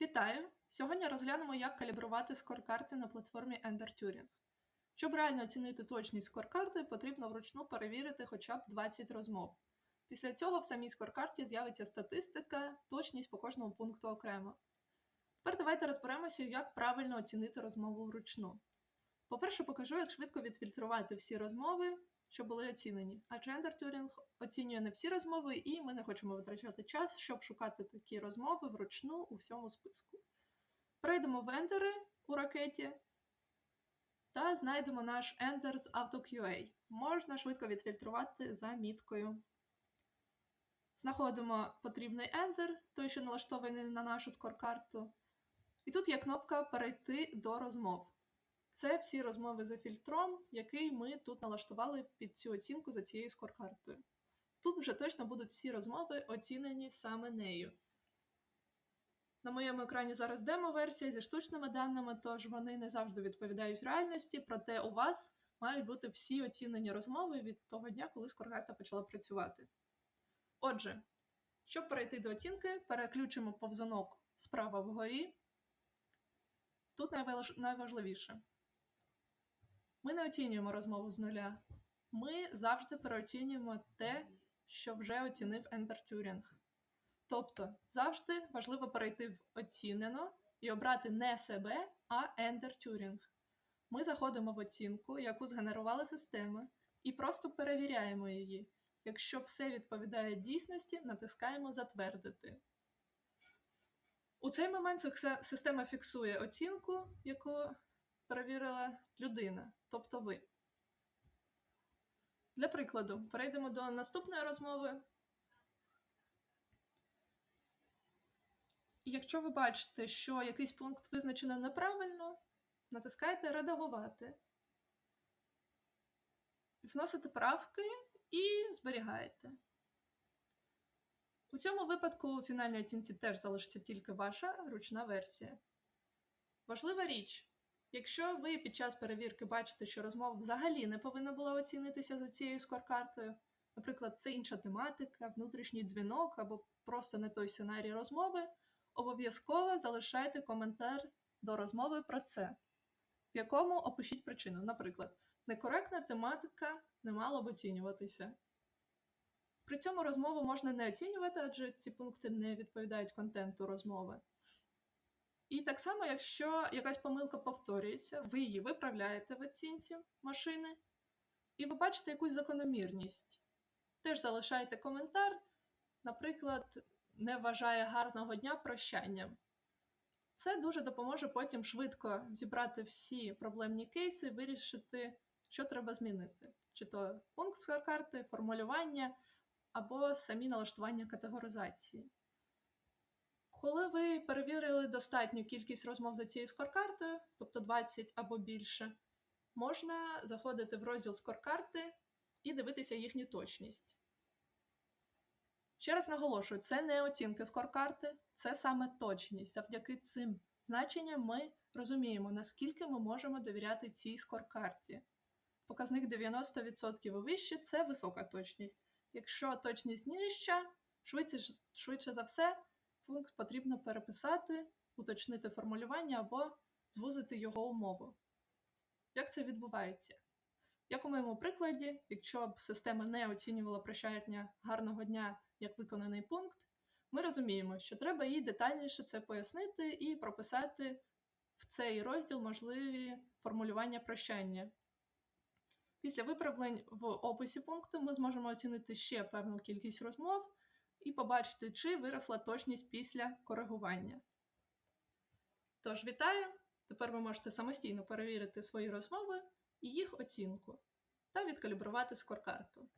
Вітаю! Сьогодні розглянемо, як калібрувати скор-карти на платформі Ender Turing. Щоб реально оцінити точність скор-карти, потрібно вручну перевірити хоча б 20 розмов. Після цього в самій скор-карті з'явиться статистика, точність по кожному пункту окремо. Тепер давайте розберемося, як правильно оцінити розмову вручну. По-перше, покажу, як швидко відфільтрувати всі розмови, що були оцінені. Адже Ender Turing оцінює не всі розмови, і ми не хочемо витрачати час, щоб шукати такі розмови вручну у всьому списку. Перейдемо в Ендери у ракеті та знайдемо наш Ender з AutoQA. Можна швидко відфільтрувати за міткою. Знаходимо потрібний Ender, той, що налаштований на нашу скор-карту. І тут є кнопка Перейти до розмов. Це всі розмови за фільтром, який ми тут налаштували під цю оцінку за цією скор-картою. Тут вже точно будуть всі розмови оцінені саме нею. На моєму екрані зараз демо-версія зі штучними даними, тож вони не завжди відповідають реальності, проте у вас мають бути всі оцінені розмови від того дня, коли скор-карта почала працювати. Отже, щоб перейти до оцінки, переключимо повзунок справа вгорі. Тут найважливіше. Ми не оцінюємо розмову з нуля. Ми завжди переоцінюємо те, що вже оцінив Ender Turing. Тобто завжди важливо перейти в оцінено і обрати не себе, а Ender Turing. Ми заходимо в оцінку, яку згенерувала система, і просто перевіряємо її. Якщо все відповідає дійсності, натискаємо Затвердити. У цей момент система фіксує оцінку, яку перевірила людина, тобто ви. Для прикладу, перейдемо до наступної розмови. Якщо ви бачите, що якийсь пункт визначено неправильно, натискаєте Редагувати, вносите правки і зберігаєте. У цьому випадку у фінальній оцінці теж залишиться тільки ваша ручна версія. Важлива річ. Якщо ви під час перевірки бачите, що розмова взагалі не повинна була оцінитися за цією скор-картою, наприклад, це інша тематика, внутрішній дзвінок або просто не той сценарій розмови, обов'язково залишайте коментар до розмови про це, в якому опишіть причину. Наприклад, некоректна тематика не мала б оцінюватися. При цьому розмову можна не оцінювати, адже ці пункти не відповідають контенту розмови. І так само, якщо якась помилка повторюється, ви її виправляєте в оцінці машини, і ви бачите якусь закономірність. Теж залишаєте коментар, наприклад, не вважає гарного дня прощанням. Це дуже допоможе потім швидко зібрати всі проблемні кейси, вирішити, що треба змінити. Чи то пункт карти, формулювання або самі налаштування категоризації. Коли ви перевірили достатню кількість розмов за цією скоркартою, тобто 20 або більше, можна заходити в розділ скоркарти і дивитися їхню точність. Ще раз наголошую, це не оцінки скоркарти, це саме точність. Завдяки цим значенням ми розуміємо, наскільки ми можемо довіряти цій скоркарті. Показник 90% і вище це висока точність. Якщо точність нижча, швидше, швидше за все, пункт потрібно переписати, уточнити формулювання або звузити його умову. Як це відбувається? Як у моєму прикладі, якщо б система не оцінювала прощання гарного дня як виконаний пункт, ми розуміємо, що треба їй детальніше це пояснити і прописати в цей розділ можливі формулювання прощання. Після виправлень в описі пункту ми зможемо оцінити ще певну кількість розмов і побачити, чи виросла точність після коригування. Тож, вітаю! Тепер ви можете самостійно перевірити свої розмови і їх оцінку та відкалібрувати скоркарту.